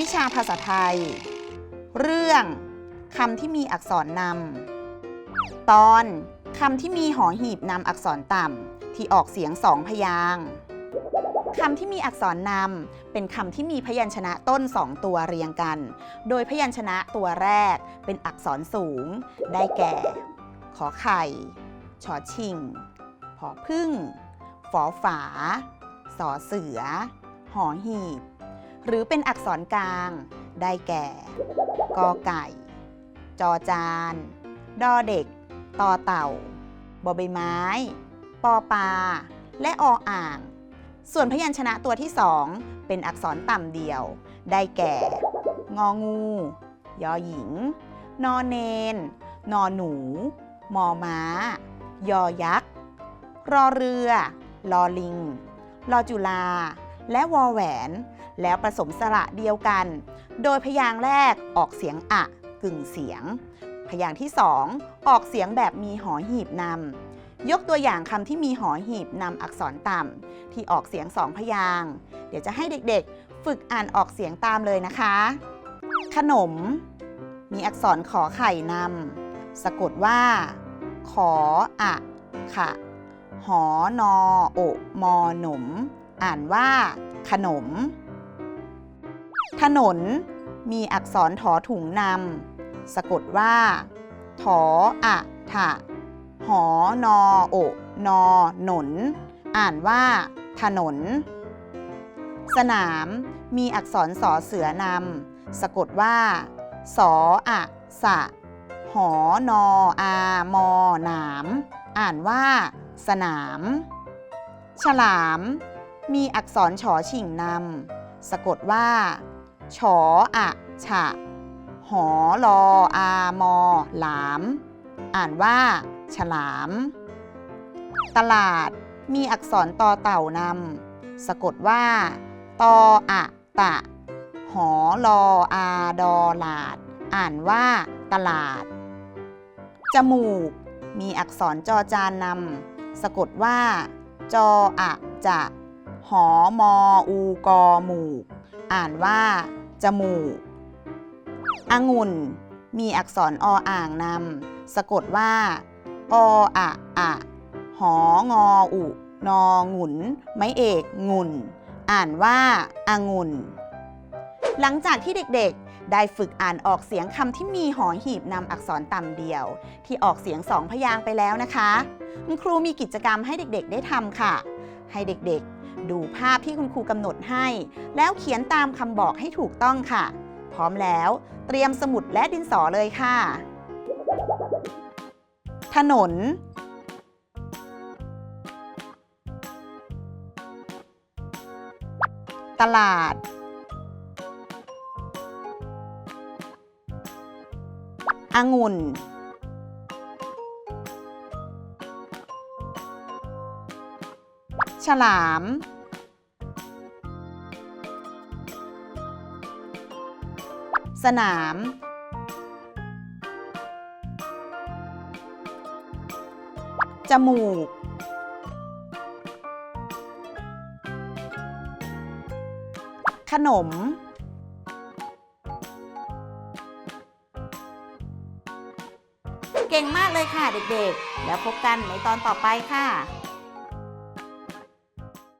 วิชาภาษาไทย เรื่องคำที่มีอักษรนำ ตอนคำที่มีหอหีบนำอักษรต่ำที่ออกเสียงสองพยางค์คำที่มีอักษรนำเป็นคำที่มีพยัญชนะต้นสองตัวเรียงกัน โดยพยัญชนะตัวแรกเป็นอักษรสูง ได้แก่ ขอไข่ ชอชิง ผอพึ่ง ฝอฝา สอเสือ หอหีบ หรือเป็นอักษรกลาง ได้แก่ กอไก่ จอจาน ดอเด็ก ตอเต่า บอใบไม้ ปอปลา และออ่าง ส่วนพยัญชนะตัวที่สองเป็นอักษรต่ำเดียว ได้แก่ งองู ยอหญิง นอเนน นอหนู มอม้า ยอยักษ์ รอเรือ ลอลิง ลอจุลา และวอแหวน แล้วผสมสระเดียวกัน โดยพยางค์แรกออกเสียงอะกึ่งเสียง พยางค์ที่สองออกเสียงแบบมีหอหีบนำยกตัวอย่างคำที่มีหอหีบนำอักษรต่ำที่ออกเสียงสองพยางค์เดี๋ยวจะให้เด็กๆ ฝึกอ่านออกเสียงตามเลยนะคะ ขนม มีอักษรขอไข่นำสะกดว่า ขออะขะหอนอโอมอหนม อ่านว่า ขนม ถนน มีอักษรถอถุงนำสะกดว่า ถออะถะหอนอโอนอหนน อ่านว่า ถนน สนาม มีอักษรสอเสือนำสะกดว่า สออะสะ หอนออามอหนาม อ่านว่า สนาม ฉลาม มีอักษรฉอฉิ่งนำสะกดว่าฉออะฉะ หอลออามอหลาม อ่านว่า ฉลาม ตลาดมีอักษรตอเต่านำสะกดว่าตออะตะ หอลออาดอหลาด อ่านว่า ตลาด จมูก มีอักษรจอจานนำสะกดว่า จออะจะ หอมออูกอหมูก อ่านว่า จมูกองุ่น มีอักษรออ่างนำสะกดว่า ออะอะหองออุนองุ่น ไม้เอกงุ่น อ่านว่าองุ่น หลังจากที่เด็กๆ ได้ฝึกอ่านออกเสียงคำที่มีหอหีบนำอักษรต่ำเดียว ที่ออกเสียงสองพยางไปแล้วนะคะ คุณครูมีกิจกรรมให้เด็กๆ ได้ทำค่ะ ให้เด็กๆ ดูภาพที่คุณครูกำหนดให้ แล้วเขียนตามคำบอกให้ถูกต้องค่ะ พร้อมแล้วเตรียมสมุดและดินสอเลยค่ะ ถนน ตลาด องุ่น ฉลาม สนาม จมูก ขนม เก่งมากเลยค่ะเด็กๆ แล้วพบกันในตอนต่อไปค่ะ